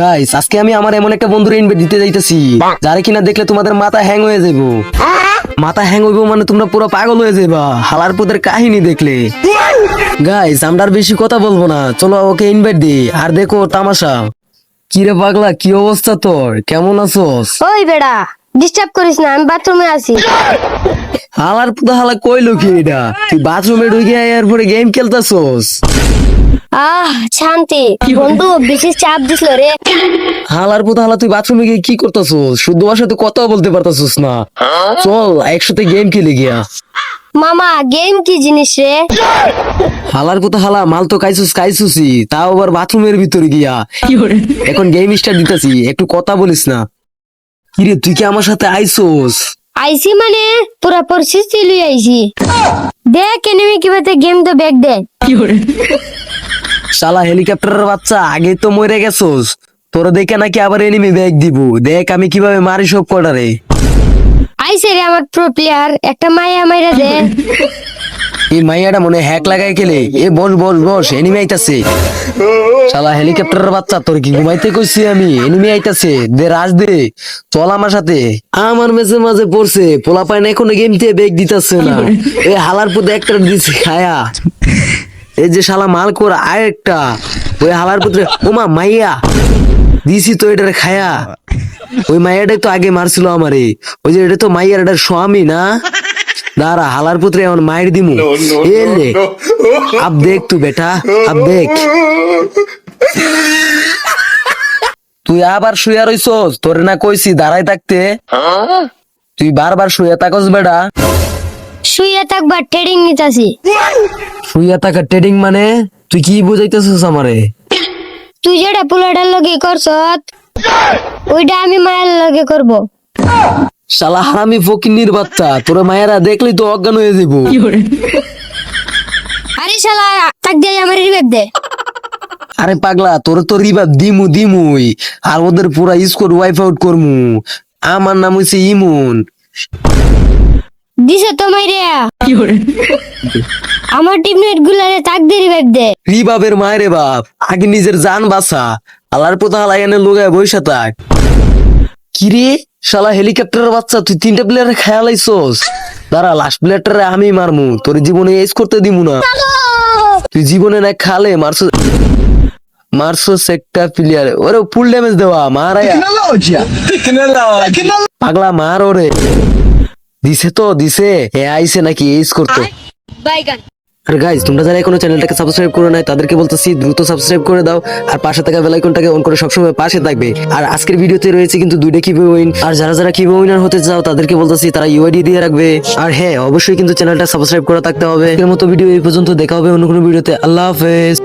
Guys আজকে আমি আমার এমন একটা বন্ধুর ইনভাইট দিতে যাইতেছি। যারে কিনা দেখলে তোমাদের মাথা হ্যাং হয়ে যাব মাথা হ্যাং হইব মানে তোমরা পুরো পাগল হয়ে যাবা হালার পুদের কাহিনী দেখলে। গাইস আমরা আর বেশি কথা বলব না। চলো ওকে ইনভাইট দি আর দেখো তামাশা। কি রে পাগলা কি অবস্থা তোর? কেমন আছোস? ওই বেড়া ডিস্টার্ব করিস না আমি বাথরুমে আছি। হালার পুতা হালা কইলো কি এটা? তুই বাথরুমে ঢুকে এরপরে গেম খেলতাছোস? আহ শান্তি। বন্ধু বেশি চাপ দিছিল রে। হালার পুতা হালা তুই বাথরুমে গিয়ে কি করতাছোস? শুদ্ধ ভাষাতে কথা বলতে পারতাছোস না। চল একসাথে গেম খেলে গিয়া। মামা গেম কি জিনিস রে? হালার কথা হালা মাল তো কাইছুস কাইছুসি তাও আবার বাথরুমের ভিতরে গিয়া। এখন গেম স্টার্ট দিতেছি একটু কথা বলিস না। কিরে তুই কি আমার সাথে আইসোস আইসি মানে পুরা পরিস্থিতি লই আইছি। দেখ এনিমি কীভাবে গেম তো ব্যাগ দে শালা হেলিকপ্টারের বাচ্চা আগে তো মরে গেছোস। তোর দেখে নাকি আবার এনিমি ব্যাগ দিব। দেখ আমি কীভাবে মারি সব কটারে। আইসে রে আমার প্রো প্লেয়ার একটা মায়া মাইরা দে। এই মাইয়াটা মনে হয় হ্যাক লাগাই খেলে। এ বস বস বস এনিমি আইতাছে। শালা হেলিকপ্টারের বাচ্চা তোর কি ঘুমাইতে কইছি আমি? এনিমি আইতাছে। দে রাজ দে। চল আমার সাথে। আমার মেসে মাঝে পড়ছে। পোলা পায় না এখনও গেম দিয়ে বেগ দিতেছে না। এই হালার পুতে একটা দিছে খায়া। এই যে শালা মাল কর আর একটা ওই হালার পুত্রে ওমা মাইয়া। দিছি তো এটার খায়া। ওই মাইয়াটাই তো আগে মারছিল আমারে। ওই যে এটা তো মাইয়ার এটার স্বামী না? দাঁড়া হালার পুত্রে এখন মায়ের দিমু। এলে আব দেখ তু বেটা আব দেখ। তুই আবার শুয়া রইছস? তোরে না কইছি দাঁড়াই থাকতে। তুই বারবার শুয়ে থাকস বেটা। শুয়ে থাকবা ট্রেডিং নিতাছি। শুয়া থাকা ট্রেডিং মানে? তুই কি বুঝাইতেছিস আমারে? তুই যেটা পোলাটার লগে করছত ওইটা আমি মায়ের লগে করব। শালা হারামি ফকিন্নির বাচ্চা তোরা মায়েরা দেখলেই তো অজ্ঞান হয়ে যাব আরে শালা তাক দিয়ে আমার রিবেক দে। আরে পাগলা তোর তো রিবা দিমু দিমুই। আর ওদের পুরা স্কোর ওয়াইফ আউট করমু। আমার নাম হইছে ইমন। দিছে তো মাইরে আমার টিমমেট গুলারে দে। মায়েরে বাপ আগে নিজের জান বাসা আল্লাহর পোতা লোগায় থাক। কিরে শালা হেলিকপ্টারের বাচ্চা তুই তিনটা প্লেয়ার খেয়াল আইসোস? দাঁড়া লাস্ট প্লেয়ারটারে আমি মারমু তোর জীবনে এস করতে দিমু না। তুই জীবনে না খালে মারছো মারছো একটা প্লেয়ার ওরে ফুল ড্যামেজ দেওয়া মারায়া। পাগলা মার ওরে। দিছে তো দিছে। এ আইছে নাকি এস করতে। বাইগান আর গাইজ তোমরা যারা এখনও চ্যানেলটাকে সাবস্ক্রাইব করে নাই তাদেরকে বলতেছি দ্রুত সাবস্ক্রাইব করে দাও আর পাশে থাকা বেল আইকনটাকে অন করে সবসময় পাশে থাকবে। আর আজকের ভিডিওতে রয়েছে কিন্তু দুইটা কীভাবে উইন আর যারা যারা কীভাবে উইনার হতে চাও তাদেরকে বলতেছি তারা ইউআইডি দিয়ে রাখবে। আর হ্যাঁ অবশ্যই কিন্তু চ্যানেলটা সাবস্ক্রাইব করা থাকতে হবে। এর মতো ভিডিও এই পর্যন্ত দেখা হবে অন্য কোনো ভিডিওতে আল্লাহ হাফেজ।